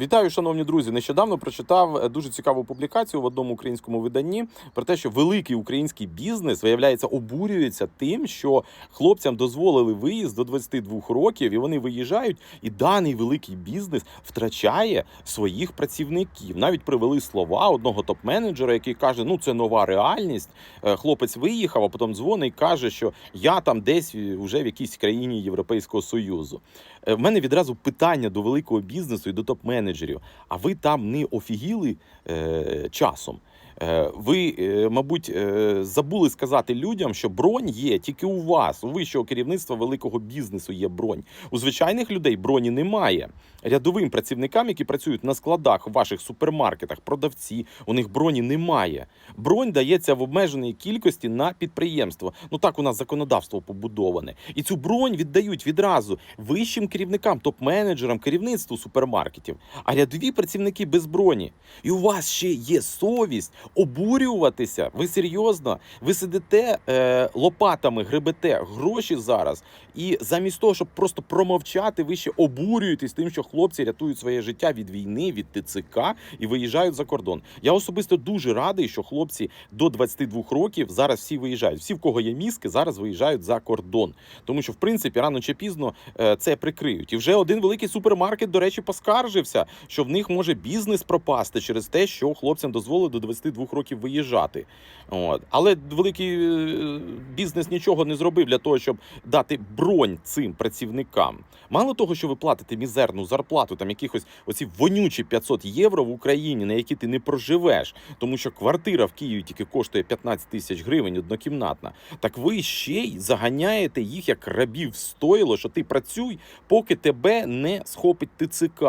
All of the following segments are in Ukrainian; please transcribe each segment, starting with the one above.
Вітаю, шановні друзі. Нещодавно прочитав е, дуже цікаву публікацію в одному українському виданні про те, що великий український бізнес виявляється обурюється тим, що хлопцям дозволили виїзд до 22 років, і вони виїжджають, і даний великий бізнес втрачає своїх працівників. Навіть привели слова одного топ-менеджера, який каже: ну це нова реальність. Е, Хлопець виїхав, а потім дзвонить і каже, що я там десь вже в якійсь країні Європейського союзу. Е, В мене відразу питання до великого бізнесу і до топ-менеджерів. А ви там не офігіли е, часом? Е, Ви, е, мабуть, е, забули сказати людям, що бронь є тільки у вас, у вищого керівництва великого бізнесу є бронь. У звичайних людей броні немає. Рядовим працівникам, які працюють на складах в ваших супермаркетах, продавці, у них броні немає. Бронь дається в обмеженій кількості на підприємство. Ну так у нас законодавство побудоване. І цю бронь віддають відразу вищим керівникам, топ-менеджерам, керівництву супермаркетів. А рядові працівники без броні. І у вас ще є совість обурюватися. Ви серйозно? Ви сидите е, лопатами, гребете гроші зараз. І замість того, щоб просто промовчати, ви ще обурюєтесь тим, що хлопці рятують своє життя від війни, від ТЦК і виїжджають за кордон. Я особисто дуже радий, що хлопці до 22 років зараз всі виїжджають. Всі, в кого є мізки, зараз виїжджають за кордон. Тому що, в принципі, рано чи пізно е, це прикриють. І вже один великий супермаркет, до речі, поскаржився, що в них може бізнес пропасти через те, що хлопцям дозволили до 22 років виїжджати. От. Але великий е, бізнес нічого не зробив для того, щоб дати бронь цим працівникам. Мало того, що ви платите мізерну зарплату, там якихось оці вонючі 500 євро в Україні, на які ти не проживеш, тому що квартира в Києві тільки коштує 15 тисяч гривень однокімнатна. Так ви ще й заганяєте їх як рабів в стойло, що ти працюй, поки тебе не схопить ТЦК.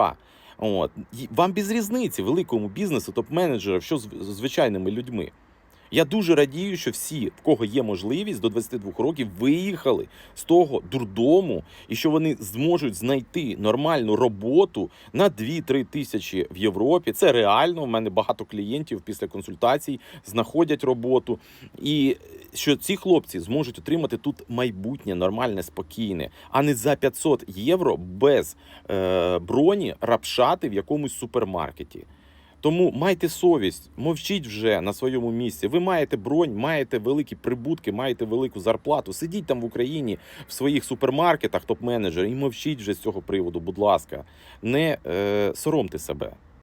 От вам без різниці великому бізнесу, топ менеджера, що з з звичайними людьми. Я дуже радію, що всі, в кого є можливість до 22 років, виїхали з того дурдому, і що вони зможуть знайти нормальну роботу на 2-3 тисячі в Європі. Це реально. У мене багато клієнтів після консультацій знаходять роботу. І що ці хлопці зможуть отримати тут майбутнє нормальне, спокійне, а не за 500 євро без е, броні рапшати в якомусь супермаркеті. Тому майте совість, мовчіть вже на своєму місці. Ви маєте бронь, маєте великі прибутки, маєте велику зарплату. Сидіть там в Україні в своїх супермаркетах, топ менеджер і мовчіть вже з цього приводу. Будь ласка, не е, соромте себе.